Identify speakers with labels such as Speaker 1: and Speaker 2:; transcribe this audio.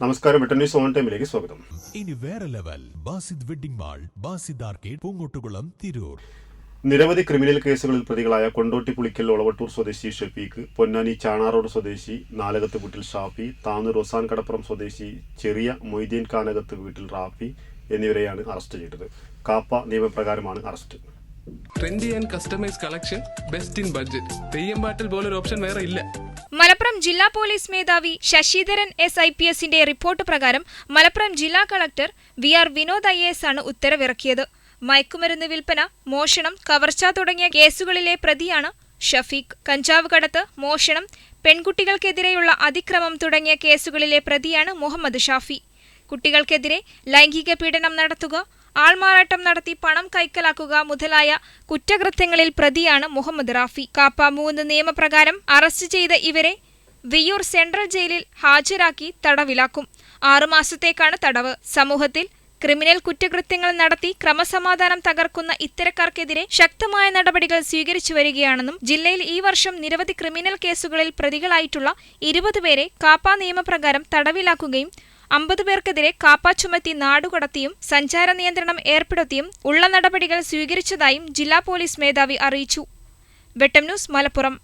Speaker 1: നമസ്കാരം. Britain news on ടൈമിലേക്ക് സ്വാഗതം.
Speaker 2: ഇനി വേറെ level. Basid wedding mall Basid arcade Poongottukulam Tirur.
Speaker 1: നിരവധി ക്രിമിനൽ കേസുകളിൽ പ്രതികളായ കൊണ്ടോട്ടി പുളിക്കൽ ഒളവട്ടൂർ സ്വദേശി ഷഫീഖ് പൊന്നാനി ചാണാറോഡ് സ്വദേശി നാലകത്ത് വീട്ടിൽ ഷാഫി താന്നൂർ റൊസാൻ കടപ്പുറം സ്വദേശി ചെറിയ മൊയ്തീൻ കാനകത്ത് വീട്ടിൽ റാഫി എന്നിവരെയാണ് അറസ്റ്റ് ചെയ്തത്. KAAPA നിയമപ്രകാരമാണ് arrest.
Speaker 3: Trendy and customise collection best in budget Theyyam പാട്ടിൽ ഒരു ഓപ്ഷൻ വേറെ ഇല്ല.
Speaker 4: മലപ്പുറം ജില്ലാ പോലീസ് മേധാവി ശശിധരൻ എസ് ഐ പി എസിന്റെ റിപ്പോർട്ട് പ്രകാരം മലപ്പുറം ജില്ലാ collector V R Vinod I S ആണ് ഉത്തരവിറക്കിയത്. മയക്കുമരുന്ന് വിൽപ്പന മോഷണം കവർച്ച തുടങ്ങിയ കേസുകളിലെ പ്രതിയാണ് ഷഫീഖ്. കഞ്ചാവ് കടത്ത് മോഷണം പെൺകുട്ടികൾക്കെതിരെയുള്ള അതിക്രമം തുടങ്ങിയ കേസുകളിലെ പ്രതിയാണ് മുഹമ്മദ് ഷാഫി. കുട്ടികൾക്കെതിരെ ലൈംഗിക പീഡനം നടത്തുക ആൾമാറാട്ടം നടത്തി പണം കൈക്കലാക്കുക മുതലായ കുറ്റകൃത്യങ്ങളിൽ പ്രതിയാണ് മുഹമ്മദ് റാഫി. കാപ്പ മൂന്ന് നിയമപ്രകാരം അറസ്റ്റ് ചെയ്ത ഇവരെ വിയൂർ സെൻട്രൽ ജയിലിൽ ഹാജരാക്കി തടവിലാക്കും. ആറുമാസത്തേക്കാണ് തടവ്. സമൂഹത്തിൽ ക്രിമിനൽ കുറ്റകൃത്യങ്ങൾ നടത്തി ക്രമസമാധാനം തകർക്കുന്ന ഇത്തരക്കാർക്കെതിരെ ശക്തമായ നടപടികൾ സ്വീകരിച്ചു വരികയാണെന്നും ജില്ലയിൽ ഈ വർഷം നിരവധി ക്രിമിനൽ കേസുകളിൽ പ്രതികളായിട്ടുള്ള ഇരുപത് പേരെ കാപ്പ നിയമപ്രകാരം തടവിലാക്കുകയും അമ്പത് പേർക്കെതിരെ കാപ്പ ചുമത്തി നാടുകടത്തിയും സഞ്ചാര നിയന്ത്രണം ഏർപ്പെടുത്തിയും ഉള്ള നടപടികൾ സ്വീകരിച്ചതായും ജില്ലാ പോലീസ് മേധാവി അറിയിച്ചു. വെട്ടം ന്യൂസ് മലപ്പുറം.